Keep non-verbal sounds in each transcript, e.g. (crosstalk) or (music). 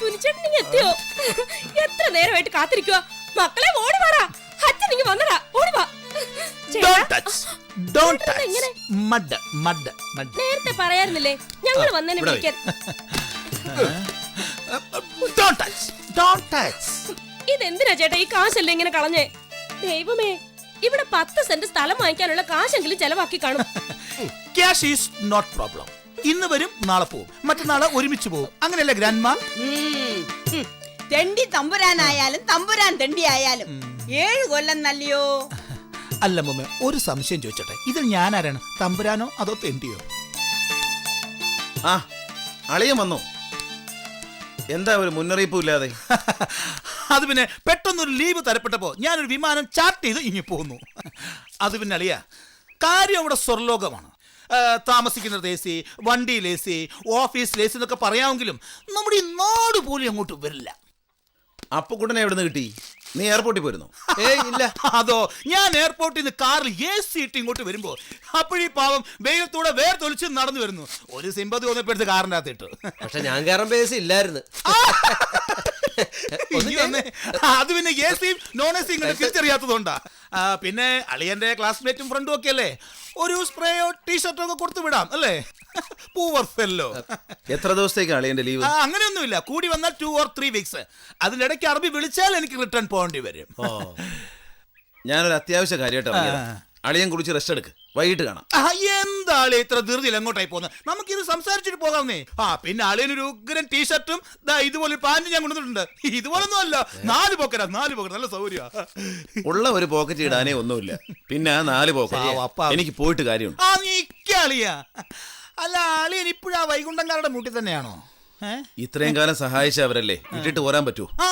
സുനിച്ചേട്ടൻ എത്തിയോ എത്ര നേരമായിട്ട് കാത്തിരിക്കുക മക്കളെ ഓടി വാടാ. അച്ഛൻ ഇങ്ങ് വന്നടാ. ഓടി വാ. നേരത്തെ പറയായിരുന്നില്ലേ? ഞങ്ങൾ വന്നതിനെ വിളിക്കാൻ. ഇതെന്തിനാ ചേട്ടാ ഈ കാശല്ലേ ഇങ്ങനെ കളഞ്ഞേ? ദൈവമേ ഇവിടെ പത്ത് സെന്റ് സ്ഥലം വാങ്ങിക്കാനുള്ള കാശെങ്കിലും ചെലവാക്കി കാണും. (laughs) ഇന്ന് വരും നാളെ പോവും. മറ്റന്നാളെ ഒരുമിച്ച് പോവും. അങ്ങനെയല്ലേ ഗ്രാൻഡ് മാം. തെണ്ടി തമ്പുരാനായാലും തമ്പുരാൻ തെണ്ടി ആയാലും ഏഴ് കൊല്ലം നല്ലയോ? അല്ല മുമ്മ ഒരു സംശയം ചോദിച്ചോട്ടെ. ഇതിൽ ഞാൻ ആരാണ് തമ്പുരാനോ അതോ തെണ്ടിയോ? ആ അളിയൻ വന്നോ. എന്താ ഒരു മുന്നറിയിപ്പും ഇല്ലാതെ? (laughs) അത് പിന്നെ പെട്ടെന്നൊരു ലീവ് തരപ്പെട്ടപ്പോ ഞാനൊരു വിമാനം ചാർട്ട് ചെയ്ത് ഇങ്ങി പോന്നു. അത് പിന്നെ അളിയ കാര്യം അവിടെ സ്വർലോകമാണ്. താമസിക്കുന്നത് എ സി വണ്ടിയിൽ എ സി ഓഫീസിൽ എ സി എന്നൊക്കെ പറയാമെങ്കിലും നമ്മുടെ ഈ നാട് പോലും അങ്ങോട്ട് വരില്ല. അപ്പുക്കുട്ടനെ എവിടെ നിന്ന് കിട്ടി? നീ എയർപോർട്ടിൽ പോയിരുന്നു? (laughs) ഏയ് ഇല്ല. അതോ ഞാൻ എയർപോർട്ടിൽ നിന്ന് കാറിൽ എ സി ഇട്ട് ഇങ്ങോട്ട് വരുമ്പോ അപ്പോഴീ പാവം വെയിലത്തൂടെ വേർ വേർത്തൊലിച്ച് നടന്നു വരുന്നു. ഒരു സിമ്പതി കാറിന്റെ കാറിന്റെ അകത്തിട്ട് പക്ഷെ ഞാൻ കയറുമ്പോൾ എ സി ഇല്ലായിരുന്നു. (laughs) അത് പിന്നെ എ സിയും നോൺ എ സിയും കണ്ട് തിരിച്ചറിയാത്തതുകൊണ്ടാ. പിന്നെ അളിയന്റെ ക്ലാസ്മേറ്റും ഫ്രണ്ടും ഒക്കെ അല്ലേ? ഒരു സ്പ്രേയോ ടീഷർട്ടോ ഒക്കെ കൊടുത്തു വിടാം അല്ലേ? പൂവർ ഫെല്ലോ എത്ര ദിവസത്തേക്കാണ് അളിയന്റെ ലീവ് അങ്ങനെയൊന്നുമില്ല. കൂടി വന്നാൽ ടു ഓർ ത്രീ വീക്സ് അതിനിടയ്ക്ക് അറബി വിളിച്ചാൽ എനിക്ക് റിട്ടേൺ പോകേണ്ടി വരും. ഞാനൊരു അത്യാവശ്യ കാര്യമായിട്ട് ഇറങ്ങിയതാ. അളിയൻ കുറിച്ച് റെസ്റ്റ് എടുക്ക്. വൈകിട്ട് കാണാം. ആ, എന്താ ഇത്ര ധൃതിയിൽ എങ്ങോട്ടായി പോകുന്നത് നമുക്കിത് സംസാരിച്ചിട്ട് പോകാമെന്നേ ആ പിന്നെ ആളിനൊരു ഉഗ്രൻ ടീഷർട്ടും ദാ ഇതുപോലെ പാന്റും ഞാൻ കൊണ്ടുവന്നിട്ടുണ്ട്. ഇതുപോലൊന്നും അല്ല നാല് പോക്കറ്റ് നാല് പോക്കറ്റ് നല്ല സൗകര്യ. ഉള്ള ഒരു പോക്കറ്റ് ഇടാനേ ഒന്നുമില്ല. പിന്നെ ആ നാല് പോക്കറ്റ് എനിക്ക് പോയിട്ട് കാര്യമുണ്ട്. ആ നീക്കാളിയ അല്ല അളിയൻ ഇപ്പോഴാ വൈകുണ്ഠങ്കാരുടെ മൂട്ടിൽ തന്നെയാണോ? ഇത്രയും കാലം സഹായിച്ച അവരല്ലേ? ഇട്ടിട്ട് പോരാൻ പറ്റൂ. ആ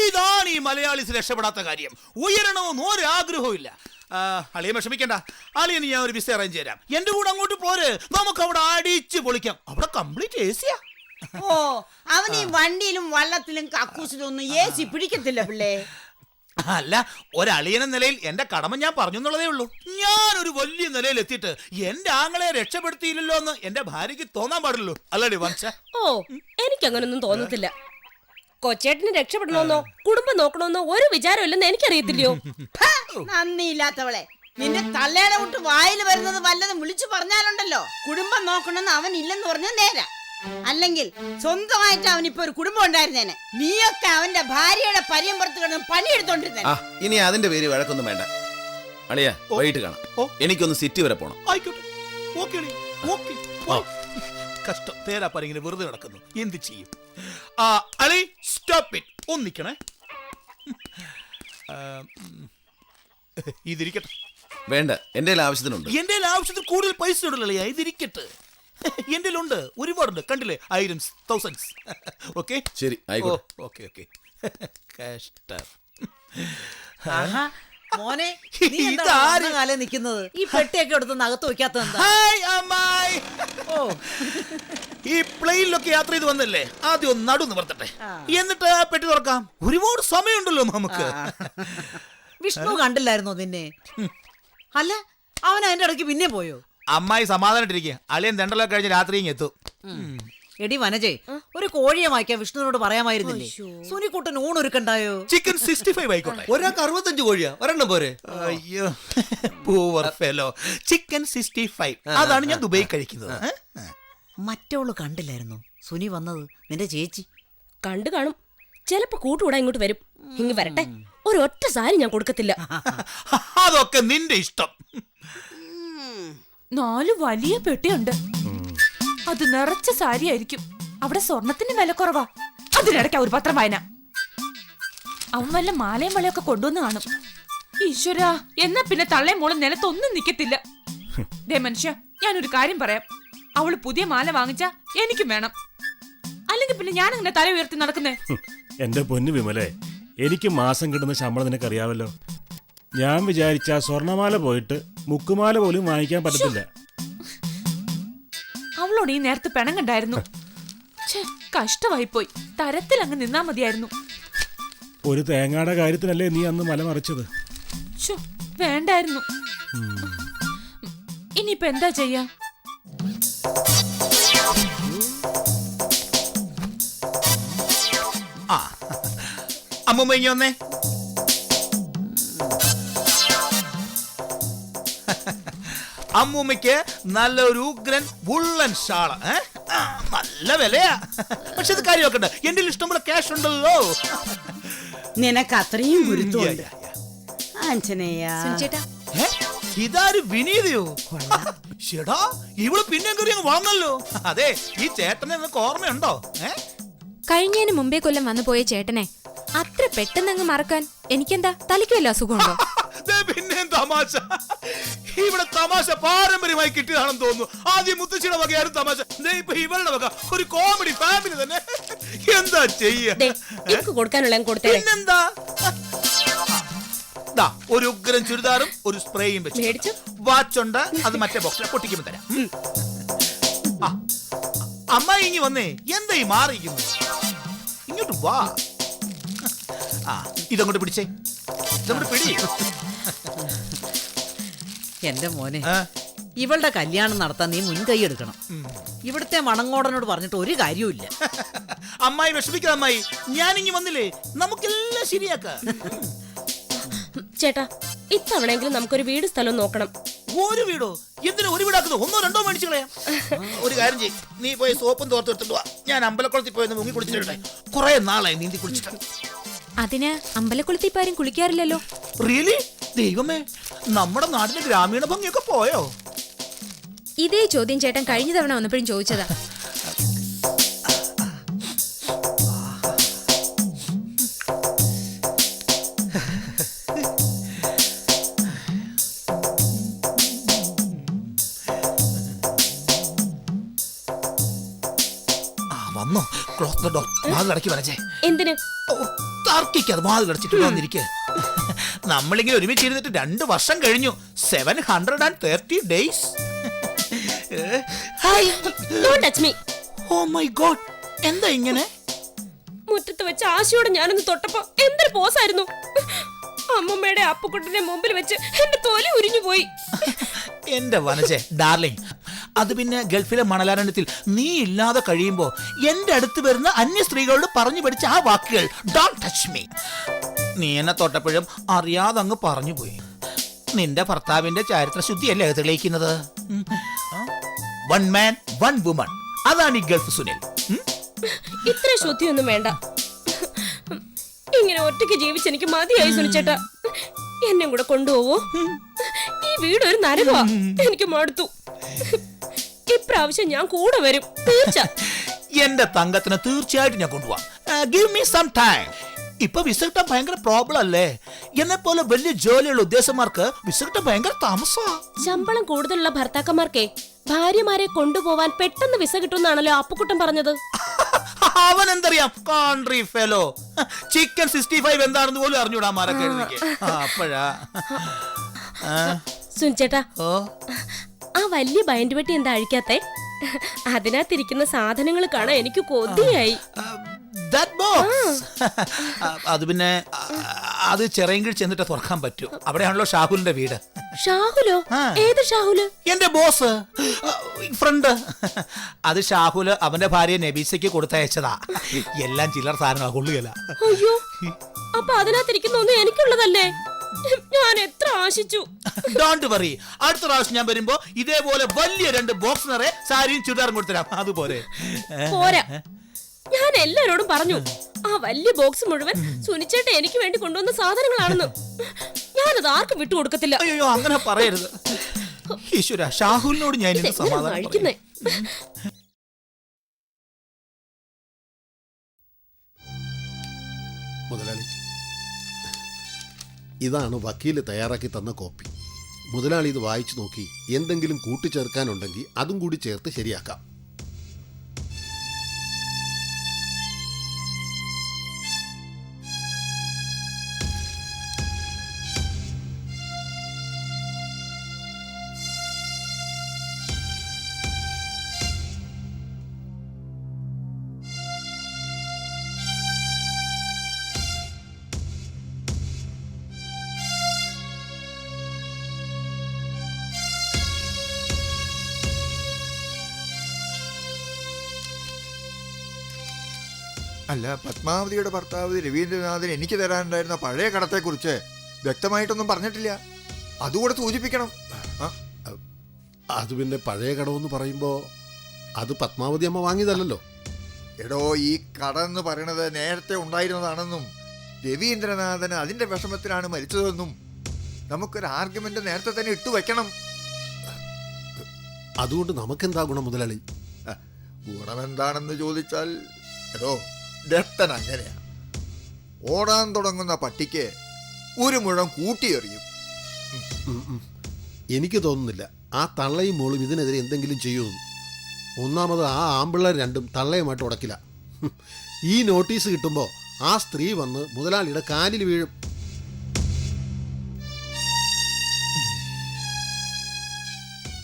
ഇതാണ് ഈ മലയാളീസ് രക്ഷപ്പെടാത്ത കാര്യം. ഉയരണമെന്ന് ഒരു ആഗ്രഹവും ഇല്ല അളിയെ വിഷമിക്കണ്ട അളിയന് ഞാൻ ഒരു വിസ അറേഞ്ച് ചെയ്യാം എന്റെ കൂടെ അങ്ങോട്ട് പോര്. നമുക്ക് അവിടെ അടിച്ച് പൊളിക്കാം. അവിടെ കംപ്ലീറ്റ് എ സിയാ ഓ അവൻ ഈ വണ്ടിയിലും വള്ളത്തിലും കക്കൂസിലും ഒന്നും ഏ സി പിടിക്കത്തില്ല പിള്ളേ. അല്ല ഒരളിയന നിലയിൽ എന്റെ കടമ ഞാൻ പറഞ്ഞു എന്നുള്ളതേ ഉള്ളൂ. ഒരു വലിയ നിലയിൽ എത്തിയിട്ട് എന്റെ ആങ്ങളെ രക്ഷപ്പെടുത്തിയില്ലല്ലോ എന്ന് എന്റെ ഭാര്യയ്ക്ക് തോന്നാൻ പാടില്ലല്ലോ. അല്ലടി വംശ. ഓ എനിക്കങ്ങനൊന്നും തോന്നത്തില്ല. കൊച്ചേട്ടന് രക്ഷപ്പെടണമെന്നോ കുടുംബം നോക്കണമെന്നോ ഒരു വിചാരമില്ലെന്ന് എനിക്കറിയത്തില്ലയോ? (laughs) നന്ദിയില്ലാത്തവളെ നിന്റെ തള്ളയുടെ വിട്ട് വായിൽ വരുന്നത് വല്ലതും വിളിച്ചു പറഞ്ഞാലുണ്ടല്ലോ. കുടുംബം നോക്കണമെന്ന് അവൻ ഇല്ലെന്ന് പറഞ്ഞ നേരാ. അല്ലെങ്കിൽ സ്വന്തമായിട്ട് അവനിപ്പോ ഒരു കുടുംബം ഉണ്ടായിരുന്നേനെ. നീയൊക്കെ അവന്റെ ഭാര്യയുടെ പരിയമ്പുറത്ത് കിടന്ന് പണിയെടുത്തോണ്ടിരുന്നേ ആ ഇനി അതിന്റെ പേര് വഴക്കൊന്നും വേണ്ട. അളിയ വൈകിട്ട് കാണാം. ഓ. എനിക്കൊന്ന് സിറ്റി വരെ പോണം. ആയിക്കോട്ടെ. ഓക്കേ അളി, ഓക്കെ കഷ്ടം. തേരാപ്പാര ഇങ്ങനെ വെറുതെ നടക്കുന്നു. എന്ത് ചെയ്യും? ആ അളി സ്റ്റോപ്പ് ഇറ്റ്. ഒന്നിക്കണേ. ഇതിരിക്കട്ടെ. വേണ്ട എന്റെ കയ്യിൽ ആവശ്യത്തിനുണ്ട്. എന്റെ ആവശ്യത്തിൽ കൂടുതൽ പൈസ ഉണ്ടല്ലോ ഇതിരിക്കട്ടെ. (laughs) എന്റെ ഉണ്ട് ഒരുപാടുണ്ട്. കണ്ടില്ലേ? Irons thousands. (laughs) ഓക്കെ? ശരി ഓക്കെ ഓക്കെ. (laughs) കഷ്ടം. ആഹാ, മോനെ നീ എന്താ ഇതാര്? കാലേ നിക്കുന്നത് ഈ പെട്ടിയൊക്കെ എടുത്ത് അകത്ത് വെക്കാത്ത എന്താ? ഹായ് അമ്മായി. ഓ. ഈ പ്ലെയിനിലൊക്കെ യാത്ര ചെയ്ത് വന്നല്ലേ? ആദ്യം ഒന്ന് നടു നിവർത്തട്ടെ. എന്നിട്ട് ആ പെട്ടി തുറക്കാം. ഒരുപാട് സമയമുണ്ടല്ലോ നമുക്ക്. വിഷ്ണു കണ്ടില്ലായിരുന്നോ നിന്നെ? അല്ല അവൻ അതിന്റെ ഇടയ്ക്ക് പിന്നെ പോയോ? അമ്മായി സമാധാനായിട്ടിരിക്കുക അളിയൻ ദണ്ടലൊക്കെ കഴിഞ്ഞ് രാത്രി ഇങ്ങ് എത്തും. എടി വനജേ ഒരു കോഴിയെ വായിക്കാൻ വിഷ്ണുവിനോട് പറയാമായിരുന്നില്ലേ? സുനിക്കുട്ടൻ ഊണൊരുക്കണ്ടായോ ചിക്കൻ സിക്സ്റ്റി ഫൈവ് ആയിക്കോട്ടെ. ഒരാൾക്ക് അറുപത്തഞ്ച് കോഴിയാ. ഒരെണ്ണം പോരെ. അയ്യോ. Poor fellow chicken sixty five അതാണ് ഞാൻ ദുബൈ കഴിക്കുന്നത്. ഏ? മറ്റവൾ കണ്ടില്ലായിരുന്നു? സുനി വന്നത് നിന്റെ ചേച്ചി. കണ്ടു കാണും. ചിലപ്പോ കൂട്ടുകൂടാ ഇങ്ങോട്ട് വരും. ഇങ്ങ് വരട്ടെ. ഒരൊറ്റ സാരി ഞാൻ കൊടുക്കത്തില്ല. (laughs) അതൊക്കെ നിന്റെ ഇഷ്ടം. നാല് വലിയ പെട്ടിയുണ്ട്. അത് നിറച്ച സാരിയായിരിക്കും. അവിടെ സ്വർണത്തിന് വില കുറവാ. അതിനിടയ്ക്ക് ഒരു പത്രം വായന. അവൻ വല്ല മാലയും വളയൊക്കെ കൊണ്ടുവന്ന് കാണും. ഈശ്വര എന്നാ പിന്നെ തള്ളയും മോൾ നിലത്തൊന്നും നിക്കത്തില്ല. ദേ മനുഷ്യ ഞാനൊരു കാര്യം പറയാം. അവൾ പുതിയ മാല വാങ്ങിച്ച എനിക്കും വേണം. അല്ലെങ്കിൽ പിന്നെ ഞാൻ അങ്ങനെ തല ഉയർത്തി നടക്കുന്നേ? എന്റെ പൊന്നു വിമലെ എനിക്ക് മാസം കിട്ടുന്ന ശമ്പളം നിനക്കറിയാവല്ലോ. ഞാൻ വിചാരിച്ച സ്വർണമാല പോയിട്ട് മുക്കുമാല പോലും വാങ്ങിക്കാൻ പറ്റത്തില്ല. അവളോട് ഈ നേരത്തെ പെണം കണ്ടായിരുന്നു കഷ്ടമായിപ്പോയി. തരത്തിൽ അങ്ങ് നിന്നാ മതിയായിരുന്നു. ഒരു തേങ്ങയുടെ കാര്യത്തിനല്ലേ നീ അന്ന് മല മറിച്ചത്? വേണ്ടായിരുന്നു. ഇനിയിപ്പോ എന്താ ചെയ്യാ? ആ അമ്മൂമ്മ ഇങ്ങി വന്നേ. അമ്മൂമ്മയ്ക്ക് നല്ലൊരു ഉഗ്രൻ വുള്ളൻ ഷാൾ ആ, നല്ല വിലയാ. പക്ഷെ ഇത് കാര്യമൊക്കെ ഉണ്ട് എന്റെ ഇഷ്ടംപോലെ ക്യാഷ് ഉണ്ടല്ലോ. നിനക്ക് അത്രയും ഗുരുത്വമുണ്ട് ആഞ്ജനേയ? ഇതാര് വിനീതയോ? ഷെടാ ഇവൾ പിന്നെ കയറി അങ്ങ് വളർന്നല്ലോ അതെ ഈ ചേട്ടനെ നിനക്ക് ഓർമ്മയുണ്ടോ? കഴിഞ്ഞതിന് മുമ്പേ കൊല്ലം വന്നു പോയ ചേട്ടനെ അത്ര പെട്ടെന്ന് അങ്ങ് മറക്കാൻ എനിക്കെന്താ? തലയ്ക്ക് വല്ല അസുഖമുണ്ടോ? പിന്നെയും തമാശ. ഇവിടെ തമാശ പാരമ്പര്യമായി കിട്ടിയതാണെന്ന് തോന്നുന്നു. ആദ്യം മുത്തശ്ശിയുടെ വകയായിരുന്നു തമാശ. ഇപ്പൊ ഇവളുടെ വക. ഒരു കോമഡി ഫാമിലി തന്നെ. എന്താ ചെയ്യ? ദേ, ഇവക്ക് കൊടുക്കാനുള്ള കൊടുത്തേ പിന്നെന്താ? ദാ ഒരു ഉഗ്രം ചുരിദാറും ഒരു സ്പ്രേയും വെച്ചു. വാച്ചുണ്ട് വാച്ച് ഉണ്ട്. അത് മറ്റേ ബോക്സിൽ പൊട്ടിക്കുമ്പോ തരാം. അമ്മ ഇനി ഇങ്ങി വന്നേ. എന്തായി മാറിയിരിക്കുന്നു? ഇങ്ങോട്ട് വാ. ആ ഇതങ്ങോട്ട് പിടിച്ചേ. നമ്മുടെ പിടി. എന്റെ മോനെ ആ, ഇവളുടെ കല്യാണം നടത്താൻ നീ മുൻകൈ എടുക്കണം. ഇവിടുത്തെ മണങ്ങോടനോട് പറഞ്ഞിട്ട് ഒരു കാര്യവുമില്ല. അമ്മായി വിഷമിക്കുക അമ്മായി ഞാനിങ്ങി വന്നില്ലേ? നമുക്കെല്ലാം ശരിയാക്കാം. ചേട്ടാ ഇത്തവണയെങ്കിലും നമുക്കൊരു വീട് സ്ഥലം നോക്കണം. ഒരു വീടോ? എന്തിനാ ഒരു വീടാക്കുന്നത് ഒന്നോ രണ്ടോ മേടിച്ചു കളയാം. ഒരു കാര്യം ചെയ്യും. നീ പോയി സോപ്പും തോർത്ത് എടുത്തിട്ട് വാ. ഞാൻ അമ്പലക്കുളത്തിൽ പോയി ഒന്ന് മുങ്ങി കുളിച്ചിട്ടെ കുറെ നാളായി നീന്തി കുളിച്ചിട്ട്. അതിന് ആരും കുളിക്കാറില്ലല്ലോ. റിയലി ദൈവമേ നമ്മുടെ നാടിന്റെ ഗ്രാമീണ ഭംഗിയൊക്കെ പോയോ? ഇതേ ചോദ്യം ചേട്ടൻ കഴിഞ്ഞ തവണ വന്നപ്പോഴും ചോദിച്ചതാ. വന്നോ. ക്ലോസ് ദ ഡോർ വാതിലടക്കി വരച്ചേ. എന്തിന്? തർക്കിക്കാതെ വാതിലടച്ചിട്ട് വന്നിരിക്കേ. നമ്മളിങ്ങനെ ഒരുമിച്ച് ഇരുന്നിട്ട് രണ്ട് വർഷം കഴിഞ്ഞു. Seven hundred and thirty days oh my god എന്താ ഇങ്ങനെ? മുറ്റത്ത് വെച്ച് ആശയോടെ ഞാനൊന്ന് തൊട്ടപ്പോ എന്തൊരു പോസായിരുന്നു അമ്മമ്മയുടെ അപ്പുക്കുട്ടന്റെ മുമ്പിൽ വെച്ച് എന്റെ തൊലി ഉരിഞ്ഞു പോയി എന്റെ വനജെ ഡാർലിംഗ് അത് പിന്നെ ഗൾഫിലെ മണലാരണ്യത്തിൽ നീ ഇല്ലാതെ കഴിയുമ്പോ എന്റെ അടുത്ത് വരുന്ന അന്യ സ്ത്രീകളോട് പറഞ്ഞു പഠിച്ച ആ വാക്കുകൾ ഡോണ്ട് ടച്ച് മീ നീ എന്നെ തൊട്ടപ്പോഴും അറിയാതെ അങ്ങ് പറഞ്ഞു പോയി. നിന്റെ ഭർത്താവിന്റെ ചരിത്ര ശുദ്ധിയല്ലേ തെളിയിക്കുന്നത്? വൺ മാൻ വൺ വുമൺ അതാണ് ഈ ഗൾഫ് സുനിൽ? ഇത്ര ശുദ്ധിയൊന്നും വേണ്ട. ഇങ്ങനെ ഒറ്റയ്ക്ക് ജീവിച്ച് എനിക്ക് മതിയായി സുനിച്ചേട്ടാ. എന്നെ കൂടെ കൊണ്ടുപോവോ? ഈ വീട് ഒരു നരകമാ. എനിക്ക് മടുത്തു. ഇപ്രാവശ്യം ഞാൻ കൂടെ വരും. തീർച്ച (laughs) എന്റെ തങ്കത്തിന് തീർച്ചയായിട്ടും ഞാൻ കൊണ്ടുപോവാം. ഗിവ് മീ സം ടൈം ഇപ്പൊ വിസ കിട്ടാൻ ഭയങ്കര പ്രോബ്ലം അല്ലേ? എന്നെ പോലെ വലിയ ജോലിയുള്ള ഉദ്യോഗസ്ഥന്മാർക്ക് വിസ കിട്ടാൻ ഭയങ്കര താമസമാ ശമ്പളം കൂടുതലുള്ള ഭർത്താക്കന്മാർക്കേ ഭാര്യമാരെ കൊണ്ടുപോവാൻ പെട്ടെന്ന് വിസ കിട്ടുമെന്നാണല്ലോ അപ്പുക്കുട്ടൻ പറഞ്ഞത്. (laughs) അവൻ എന്തറിയാം? Country fellow chicken sixty five എന്താണെന്ന് പോലും അറിഞ്ഞൂടാ മാരൊക്കെ അപ്പോഴാ. സുനിച്ചേട്ടാ ഓ വലിയ ബൈൻഡ് പെട്ടി എന്താ അഴിക്കാത്തെ? അതിനകത്തിരിക്കുന്ന സാധനങ്ങൾ കാണാൻ എനിക്ക് കൊതിയായി. അത് പിന്നെ അത് ചെറിയെങ്കിൽ ചെന്നിട്ട് തുറക്കാൻ പറ്റൂ. അവിടെയാണല്ലോ ഷാഹുലിന്റെ വീട്. ഷാഹുലോ? ഏത് ഷാഹുൽ? എന്റെ ബോസ്. ഫ്രണ്ട് അത് ഷാഹുൽ അവന്റെ ഭാര്യ നബീസയ്ക്ക് കൊടുത്തയച്ചതാ. എല്ലാം ചില്ലർ സാധനങ്ങളാ കൊള്ളുകയല്ല. അയ്യോ. അപ്പൊ അതിനകത്തിരിക്കുന്ന ഒന്നും എനിക്കുള്ളതല്ലേ? ഞാൻ എത്ര ആശിച്ചു? ഡോണ്ട് വറി അടുത്ത പ്രാവശ്യം ഞാൻ വരുമ്പോ ഇതേപോലെ വലിയ രണ്ട് ബോക്സ് നിറയെ സാരിയും ചുരിദാറും കൊടുത്തരാം. അതുപോലെ. പോരാ. ഞാൻ എല്ലാരോടും പറഞ്ഞു ആ വലിയ ബോക്സ് മുഴുവൻ സുനിച്ചേട്ട എനിക്ക് വേണ്ടി കൊണ്ടുവന്ന സാധനങ്ങളാണെന്ന്. ഞാനത് ആർക്കും വിട്ടുകൊടുക്കത്തില്ല അയ്യോ അങ്ങനെ പറയരുത്. ഈശ്വര ഷാഹുലിനോട് ഞാൻ ഇന്ന് സമാധാനം കഴിക്കുന്നേ? മുതലാളി ഇതാണ് വക്കീൽ തയ്യാറാക്കി തന്ന കോപ്പി. മുതലാളി ഇത് വായിച്ചു നോക്കി എന്തെങ്കിലും കൂട്ടിച്ചേർക്കാനുണ്ടെങ്കിൽ അതും കൂടി ചേർത്ത് ശരിയാക്കാം. അല്ല പത്മാവതിയുടെ ഭർത്താവ് രവീന്ദ്രനാഥൻ എനിക്ക് തരാനുണ്ടായിരുന്ന പഴയ കടത്തെക്കുറിച്ച് വ്യക്തമായിട്ടൊന്നും പറഞ്ഞിട്ടില്ല. അതുകൂടെ സൂചിപ്പിക്കണം. ആ, അത് പിന്നെ പഴയ കടമെന്ന് പറയുമ്പോൾ അത് പത്മാവതി അമ്മ വാങ്ങിയതല്ലോ എടോ ഈ കട എന്ന് പറയണത് നേരത്തെ ഉണ്ടായിരുന്നതാണെന്നും രവീന്ദ്രനാഥൻ അതിന്റെ വിഷമത്തിലാണ് മരിച്ചതെന്നും നമുക്കൊരു ആർഗ്യുമെന്റ് നേരത്തെ തന്നെ ഇട്ടു വെക്കണം. അതുകൊണ്ട് നമുക്കെന്താ ഗുണം മുതലാളി? ഗുണമെന്താണെന്ന് ചോദിച്ചാൽ എടോ ദത്തൻ അങ്ങനെയാണ് ഓടാൻ തുടങ്ങുന്ന പട്ടിക്ക് ഒരു മുഴം കൂട്ടിയെറിയും. എനിക്ക് തോന്നുന്നില്ല. ആ തള്ളയും മോളും ഇതിനെതിരെ എന്തെങ്കിലും ചെയ്യുമെന്ന് ഒന്നാമത് ആ ആമ്പിള്ളേർ രണ്ടും തള്ളയുമായിട്ട് ഉടക്കില്ല. ഈ നോട്ടീസ് കിട്ടുമ്പോൾ ആ സ്ത്രീ വന്ന് മുതലാളിയുടെ കാലിൽ വീഴും.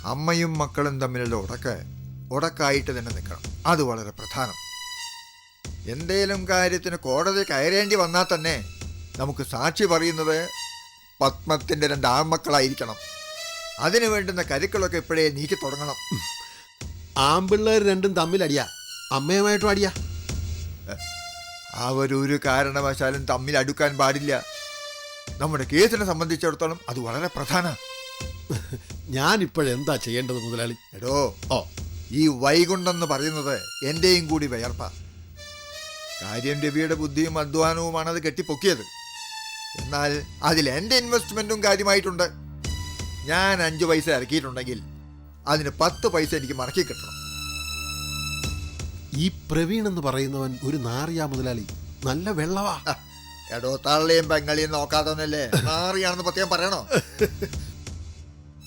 അമ്മയും മക്കളും തമ്മിലുള്ള ഉടക്ക് ഉടക്കായിട്ട് തന്നെ നിൽക്കണം. അത് വളരെ പ്രധാനം. എന്തേലും കാര്യത്തിന് കോടതി കയറേണ്ടി വന്നാൽ തന്നെ നമുക്ക് സാക്ഷി പറയുന്നത് പത്മത്തിന്റെ രണ്ട് ആൺമക്കളായിരിക്കണം. അതിനു വേണ്ടുന്ന കരുക്കളൊക്കെ ഇപ്പോഴേ നീക്കി തുടങ്ങണം. ആമ്പിള്ളേർ രണ്ടും തമ്മിലടിയാ അമ്മയുമായിട്ടും അടിയാ. അവരൊരു കാരണവശാലും തമ്മിൽ അടുക്കാൻ പാടില്ല. നമ്മുടെ കേസിനെ സംബന്ധിച്ചിടത്തോളം അത് വളരെ പ്രധാന. ഞാൻ ഇപ്പോഴെന്താ ചെയ്യേണ്ടത് മുതലാളി? എടോ ഓ. ഈ വൈകുണ്ടെന്ന് പറയുന്നത് എന്റെയും കൂടി വിയർപ്പ കാര്യം രവിയുടെ ബുദ്ധിയും അധ്വാനവുമാണ് അത് കെട്ടിപ്പൊക്കിയത്. എന്നാൽ അതിൽ എന്റെ ഇൻവെസ്റ്റ്മെന്റും കാര്യമായിട്ടുണ്ട്. ഞാൻ അഞ്ച് പൈസ ഇറക്കിയിട്ടുണ്ടെങ്കിൽ അതിന് പത്ത് പൈസ എനിക്ക് മടക്കി കിട്ടണം. ഈ പ്രവീൺ എന്ന് പറയുന്നവൻ ഒരു നാറിയാ മുതലാളി. നല്ല വെള്ളവാ. എടോ തള്ളിയും പെങ്ങളിയും നോക്കാത്തവനല്ലേ? നാറിയാണെന്ന് പ്രത്യേകം പറയണോ?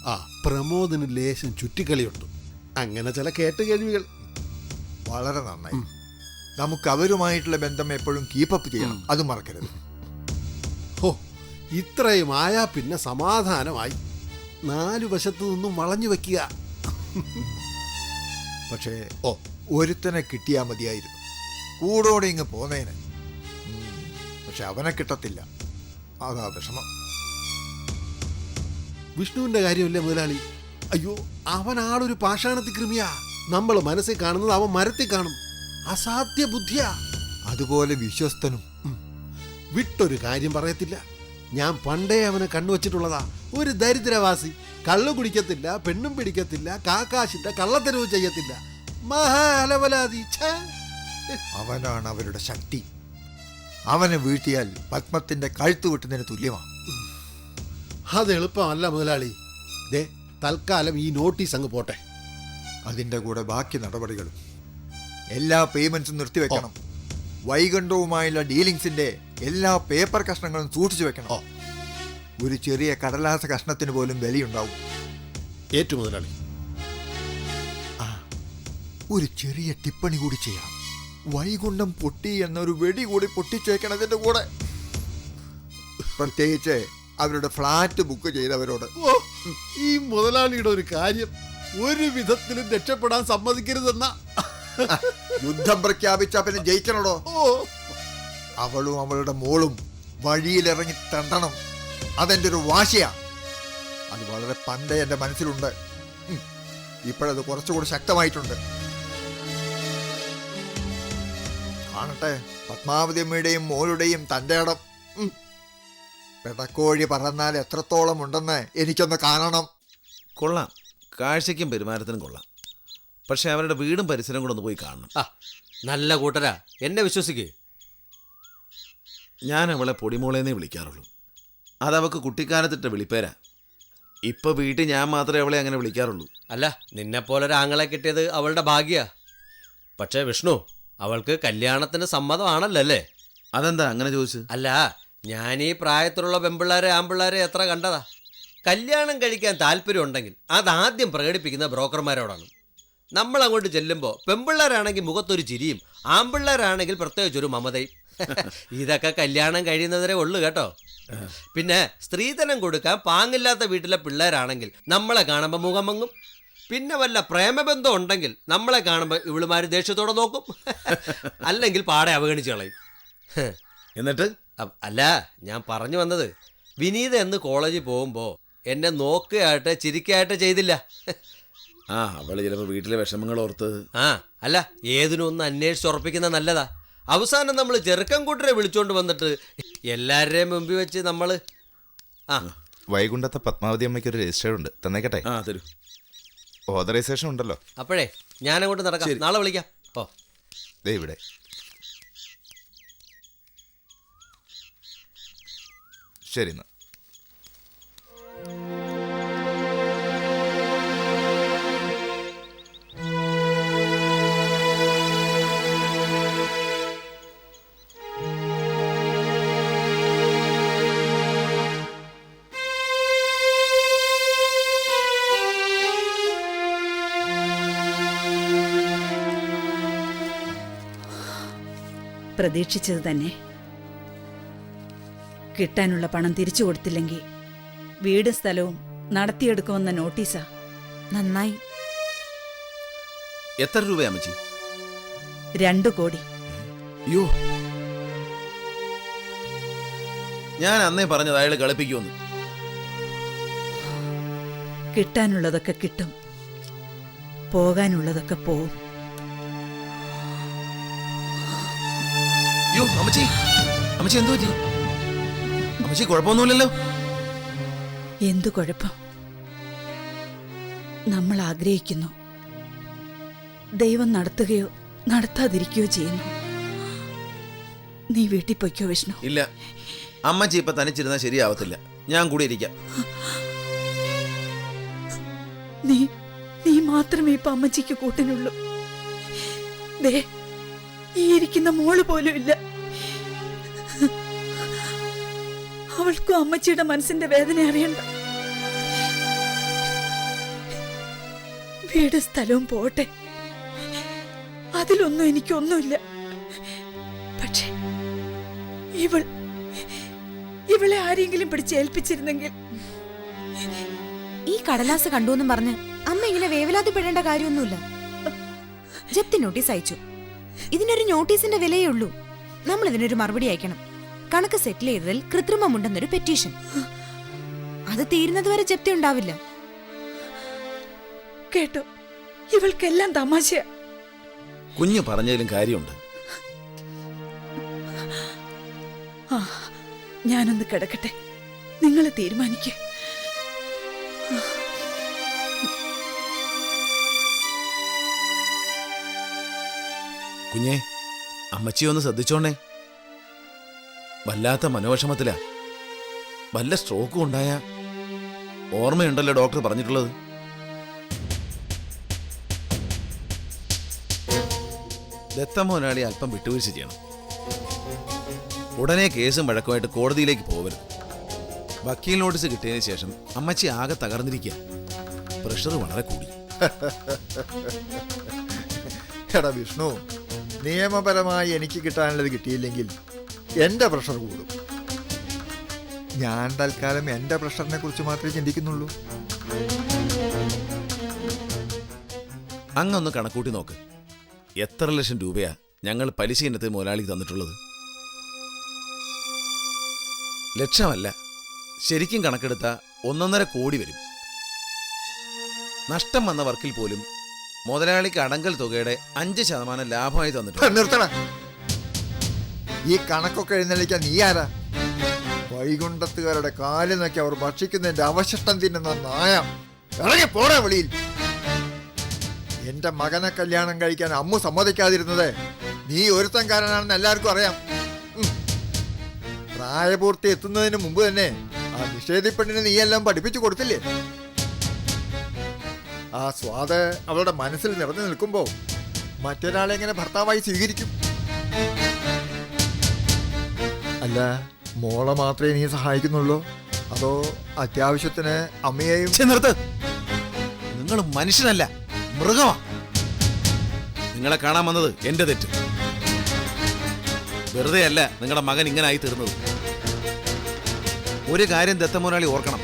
ആ പ്രമോദിന് ലേശം ചുറ്റിക്കളിയുണ്ട്. അങ്ങനെ ചില കേട്ടുകേഴ്വികൾ വളരെ നന്നായി. നമുക്ക് അവരുമായിട്ടുള്ള ബന്ധം എപ്പോഴും കീപ്പപ്പ് ചെയ്യണം. അത് മറക്കരുത്. ഹോ ഇത്രയും ആയാ പിന്നെ സമാധാനമായി. നാലു വശത്തു നിന്നും വളഞ്ഞു വെക്കുക. പക്ഷേ ഓ ഒരുത്തനെ കിട്ടിയാൽ മതിയായിരുന്നു. കൂടോടെ ഇങ്ങ് പോന്നേനെ. പക്ഷെ അവനെ കിട്ടത്തില്ല. അതാ വിഷമം. വിഷ്ണുവിന്റെ കാര്യമല്ലേ മുതലാളി? അയ്യോ അവൻ ആളൊരു പാഷാണത്തി കൃമിയാ നമ്മൾ മനസ്സിൽ കാണുന്നത് അവൻ മരത്തിൽ കാണും. അസാധ്യ ബുദ്ധിയാ. അതുപോലെ വിശ്വസ്തനും. വിട്ടൊരു കാര്യം പറയത്തില്ല. ഞാൻ പണ്ടേ അവനെ കണ്ണുവച്ചിട്ടുള്ളതാ ഒരു ദരിദ്രവാസി. കള്ളു കുടിക്കത്തില്ല പെണ്ണും പിടിക്കത്തില്ല കാക്കാശിന്റെ കള്ളത്തരവ് ചെയ്യത്തില്ല. മഹാലവലാതി ഛേ. അവനാണ് അവരുടെ ശക്തി. അവനെ വീട്ടിയാൽ പത്മത്തിന്റെ കഴുത്ത് വെട്ടുന്നതിന് തുല്യമാണ് അത് എളുപ്പമല്ല മുതലാളി. ദേ തൽക്കാലം ഈ നോട്ടീസ് അങ്ങ് പോട്ടെ. അതിന്റെ കൂടെ ബാക്കി നടപടികളും. എല്ലാ പേയ്മെന്റ്സും നിർത്തിവെക്കണം വൈകുണ്ഠവുമായുള്ള ഡീലിങ്സിന്റെ എല്ലാ പേപ്പർ കഷ്ണങ്ങളും സൂക്ഷിച്ചു വെക്കണം. ഒരു ചെറിയ കടലാസ കഷ്ണത്തിന് പോലും വിലയുണ്ടാവും. ഏറ്റുമുതലാളി ആ ഒരു ചെറിയ ടിപ്പണി കൂടി ചെയ്യാം. വൈകുണ്ഠം പൊട്ടി എന്നൊരു വെടി കൂടി പൊട്ടിച്ചേക്കണതിന്റെ കൂടെ. പ്രത്യേകിച്ച് അവരുടെ ഫ്ലാറ്റ് ബുക്ക് ചെയ്തവരോട്. ഈ മുതലാളിയുടെ ഒരു കാര്യം ഒരു വിധത്തിലും രക്ഷപ്പെടാൻ സമ്മതിക്കരുതെന്ന. യുദ്ധം പ്രഖ്യാപിച്ച പിന്നെ ജയിക്കണോടോ? അവളും അവളുടെ മോളും വഴിയിലിറങ്ങി തണ്ടണം. അതെന്റെ ഒരു വാശിയാ. അത് വളരെ പണ്ടേ എന്റെ മനസ്സിലുണ്ട്. ഇപ്പോഴത് കുറച്ചുകൂടി ശക്തമായിട്ടുണ്ട്. കാണട്ടെ പത്മാവതി അമ്മയുടെയും മോളുടെയും തന്റെ ഇടം. പെടക്കോഴി പറന്നാൽ എത്രത്തോളം ഉണ്ടെന്ന് എനിക്കൊന്ന് കാണണം. കൊള്ളാം. കാഴ്ചയ്ക്കും പെരുമാറ്റത്തിനും കൊള്ളാം. പക്ഷെ അവരുടെ വീടും പരിസരവും കൂടെ ഒന്ന് പോയി കാണണം. ആ നല്ല കൂട്ടരാ. എന്നെ വിശ്വസിക്കേ. ഞാൻ അവളെ പൊടിമോളേന്നേ വിളിക്കാറുള്ളൂ. അതവക്ക് കുട്ടിക്കാലത്തിട്ട വിളിപ്പേരാ. ഇപ്പൊ വീട്ടിൽ ഞാൻ മാത്രമേ അവളെ അങ്ങനെ വിളിക്കാറുള്ളൂ. അല്ല നിന്നെപ്പോലൊരു ആങ്ങളെ കിട്ടിയത് അവളുടെ ഭാഗ്യ. പക്ഷേ വിഷ്ണു അവൾക്ക് കല്യാണത്തിന് സമ്മതമാണല്ലോ അല്ലേ അതെന്താ അങ്ങനെ ചോദിച്ചു? അല്ല ഞാൻ ഈ പ്രായത്തിലുള്ള പെമ്പിള്ളാരെ ആമ്പിള്ളാരെ എത്ര കണ്ടതാ? കല്യാണം കഴിക്കാൻ താല്പര്യം ഉണ്ടെങ്കിൽ അതാദ്യം പ്രകടിപ്പിക്കുന്ന ബ്രോക്കർമാരോടാണ്. നമ്മൾ അങ്ങോട്ട് ചെല്ലുമ്പോൾ പെമ്പിള്ളേരാണെങ്കിൽ മുഖത്തൊരു ചിരിയും ആമ്പിള്ളേരാണെങ്കിൽ പ്രത്യേകിച്ച് ഒരു മമതയും. (laughs) ഇതൊക്കെ കല്യാണം കഴിയുന്നവരെ ഉള്ളു കേട്ടോ. പിന്നെ സ്ത്രീധനം കൊടുക്കാൻ പാങ്ങില്ലാത്ത വീട്ടിലെ പിള്ളേരാണെങ്കിൽ നമ്മളെ കാണുമ്പോൾ മുഖം മങ്ങും. പിന്നെ വല്ല പ്രേമബന്ധം ഉണ്ടെങ്കിൽ നമ്മളെ കാണുമ്പോൾ ഇവളുമാര് ദേഷ്യത്തോടെ നോക്കും. (laughs) അല്ലെങ്കിൽ പാടെ അവഗണിച്ച് കളയും. (laughs) എന്നിട്ട്? അല്ല ഞാൻ പറഞ്ഞു വന്നത് വിനീത എന്ന് കോളേജിൽ പോകുമ്പോൾ എന്നെ നോക്കുകയായിട്ട് ചിരിക്കുകയായിട്ട് ചെയ്തില്ല. ആ അവൾ ചിലപ്പോ വീട്ടിലെ വിഷമങ്ങൾ ഓർത്ത്. ആ അല്ല ഏതിനും ഒന്ന് അന്വേഷിച്ച് ഉറപ്പിക്കുന്ന നല്ലതാ. അവസാനം നമ്മൾ ചെറുക്കം കൂട്ടരെ വിളിച്ചോണ്ട് വന്നിട്ട് എല്ലാവരുടെയും മുമ്പിൽ വെച്ച് നമ്മൾ ആ. വൈകുണ്ടത്തെ പത്മാവതി അമ്മയ്ക്ക് ഒരു രജിസ്റ്റർ ഉണ്ട്. തന്നേക്കട്ടെ. ആ തരൂ. ഓതറൈസേഷൻ ഉണ്ടല്ലോ. അപ്പോഴേ ഞാനങ്ങോട്ട് നടക്കാം. നാളെ വിളിക്കാം. ഓ. ദേ ഇവിടെ. ശരി എന്നാ. പ്രതീക്ഷിച്ചത് തന്നെ. കിട്ടാനുള്ള പണം തിരിച്ചു കൊടുത്തില്ലെങ്കിൽ വീട് സ്ഥലവും നടത്തിയെടുക്കുമെന്ന നോട്ടീസാ. നന്നായി. എത്ര രൂപയാ അമ്മച്ചി? രണ്ടു കോടി. അയ്യോ ഞാൻ അന്നേ പറഞ്ഞത് അയാൾ കളിപ്പിക്കുമെന്ന്. കിട്ടാനുള്ളതൊക്കെ കിട്ടും. പോകാനുള്ളതൊക്കെ പോവും. അമ്മച്ചി അമ്മച്ചി എന്തു പറ്റി? അമ്മച്ചി കുഴപ്പമൊന്നുമില്ലല്ലോ. എന്തു കുഴപ്പം? നമ്മൾ ആഗ്രഹിക്കുന്നു. ദൈവം നടത്തുകയോ നടത്താതിരിക്കുകയോ ചെയ്യുന്നു. നീ വീട്ടിൽ പൊയ്ക്കോ വിഷ്ണു. ഇല്ല. അമ്മച്ചി ഇപ്പൊ തനിച്ചിരുന്നാൽ ശരിയാവത്തില്ല. ഞാൻ കൂടി ഇരിക്കാം. നീ നീ മാത്രമേ ഇപ്പൊ അമ്മച്ചിക്ക് കൂട്ടിനുള്ളൂ. ദേ ഈ ഇരിക്കുന്ന മോൾ പോലും ഇല്ല. അവൾക്കും അമ്മച്ചിയുടെ മനസ്സിന്റെ വേദന അറിയണ്ട. വീട് സ്ഥലവും പോട്ടെ. അതിലൊന്നും എനിക്കൊന്നുമില്ല. പക്ഷെ ഇവൾ ഇവളെ ആരെങ്കിലും പിടിച്ചേൽപ്പിച്ചിരുന്നെങ്കിൽ ഈ കടലാസ് കണ്ടു എന്നും പറഞ്ഞ് അമ്മ ഇങ്ങനെ വേവലാതിപ്പെടേണ്ട കാര്യമൊന്നുമില്ല. ജപ്തി നോട്ടീസ് അയച്ചു. ഇതിനൊരു നോട്ടീസിന്റെ വിലയേ ഉള്ളൂ. നമ്മൾ ഇതിനൊരു മറുപടി അയക്കണം. കണക്ക് സെറ്റിൽ ചെയ്തതിൽ കൃത്രിമമുണ്ടെന്നൊരു പെറ്റീഷൻ. അത് തീരുന്നതുവരെ ജപ്തി ഉണ്ടാവില്ല. കേട്ടോ ഇവൾക്കെല്ലാം തമാശ കുഞ്ഞു പറഞ്ഞതിലും കാര്യമുണ്ട്. ഞാനൊന്ന് കിടക്കട്ടെ. നിങ്ങൾ തീരുമാനിക്കേ. കുഞ്ഞേ അമ്മച്ചി ഒന്ന് ശ്രദ്ധിച്ചോണേ വല്ലാത്ത മനോവിഷമത്തിലാ. വല്ല സ്ട്രോക്കും ഉണ്ടായ? ഓർമ്മയുണ്ടല്ലോ ഡോക്ടർ പറഞ്ഞിട്ടുള്ളത്. ദത്തമോനാളി അല്പം വിട്ടുവീഴ്ച ചെയ്യണം. ഉടനെ കേസും വഴക്കുമായിട്ട് കോടതിയിലേക്ക് പോകരുത്. വക്കീൽ നോട്ടീസ് കിട്ടിയതിന് ശേഷം അമ്മച്ചി ആകെ തകർന്നിരിക്കുക പ്രഷർ വളരെ കൂടി. എടാ വിഷ്ണു നിയമപരമായി എനിക്ക് കിട്ടാനുള്ളത് കിട്ടിയില്ലെങ്കിൽ എന്റെ പ്രഷർ കൂടും. ഞാൻ തൽക്കാലം എന്റെ പ്രഷറിനെ കുറിച്ച് മാത്രമേ ചിന്തിക്കുന്നുള്ളൂ. അങ്ങൊന്ന് കണക്കൂട്ടി നോക്ക്. എത്ര ലക്ഷം രൂപയാ ഞങ്ങൾ പലിശ ഇനത്തെ മുതലാളിക്ക് തന്നിട്ടുള്ളത്? ലക്ഷമല്ല. ശരിക്കും കണക്കെടുത്ത ഒന്നൊന്നര കോടി വരും. നഷ്ടം വന്ന വർക്കിൽ പോലും മുതലാളിക്ക് അടങ്കൽ തുകയുടെ അഞ്ച് ശതമാനം ലാഭമായി തന്നിട്ടുണ്ട്. നിർത്തണ. ഈ കണക്കൊക്കെ എഴുന്നള്ളിക്കാൻ നീ ആരാ? വൈകുണ്ഠത്തുകാരുടെ കാലിൽ നോക്കി അവർ ഭക്ഷിക്കുന്നതിന്റെ അവശിഷ്ടം തിന്നുന്ന നായ. ഇറങ്ങി പോടാ വെളിയിൽ. എന്റെ മകനെ കല്യാണം കഴിക്കാൻ അമ്മു സമ്മതിക്കാതിരുന്നത് നീ ഒരുത്തം കാരനാണെന്ന് എല്ലാവർക്കും അറിയാം. പ്രായപൂർത്തി എത്തുന്നതിന് മുമ്പ് തന്നെ ആ നിഷേധി പെണ്ണിനെ നീയെല്ലാം പഠിപ്പിച്ചു കൊടുത്തില്ലേ? ആ സ്വാദ് അവളുടെ മനസ്സിൽ നിറഞ്ഞു നിൽക്കുമ്പോൾ മറ്റൊരാളെ എങ്ങനെ ഭർത്താവായി സ്വീകരിക്കും? അല്ല മോളെ മാത്രമേ നീ സഹായിക്കുന്നുള്ളൂ. അതോ അത്യാവശ്യത്തിന് അമ്മയെയും നിർത്ത്. നിങ്ങൾ മനുഷ്യനല്ല മൃഗമാ. നിങ്ങളെ കാണാൻ വന്നത് എന്റെ തെറ്റ്. വെറുതെ അല്ല നിങ്ങളുടെ മകൻ ഇങ്ങനെ ആയി തീർന്നത്. ഒരു കാര്യം ദത്തമുതലാളി ഓർക്കണം.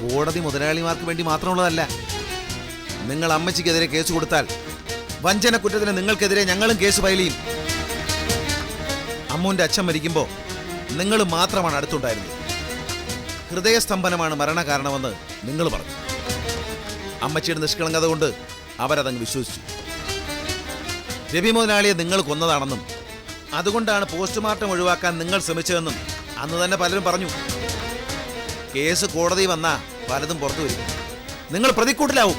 കോടതി മുതലാളിമാർക്ക് വേണ്ടി മാത്രമുള്ളതല്ല. നിങ്ങൾ അമ്മച്ചിക്കെതിരെ കേസ് കൊടുത്താൽ വഞ്ചന കുറ്റത്തിന് നിങ്ങൾക്കെതിരെ ഞങ്ങളും കേസ് ഫയൽ ചെയ്യും. അമ്മുവിന്റെ അച്ഛൻ മരിക്കുമ്പോൾ നിങ്ങൾ മാത്രമാണ് അടുത്തുണ്ടായിരുന്നത്. ഹൃദയസ്തംഭനമാണ് മരണകാരണമെന്ന് നിങ്ങൾ പറഞ്ഞു. അമ്മച്ചിയുടെ നിഷ്കളങ്കത കൊണ്ട് അവരതങ്ങ് വിശ്വസിച്ചു. രവി മുതലാളിയെ നിങ്ങൾ കൊന്നതാണെന്നും അതുകൊണ്ടാണ് പോസ്റ്റ്മോർട്ടം ഒഴിവാക്കാൻ നിങ്ങൾ ശ്രമിച്ചതെന്നും അന്ന് തന്നെ പലരും പറഞ്ഞു. കേസ് കോടതി വന്നാൽ പലതും പുറത്തു വരും. നിങ്ങൾ പ്രതിക്കൂട്ടിലാവും.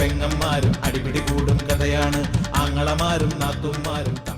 പെങ്ങന്മാരും അടിപിടി കൂടും കഥയാണ്. ആങ്ങളമാരും നാത്തുമാരും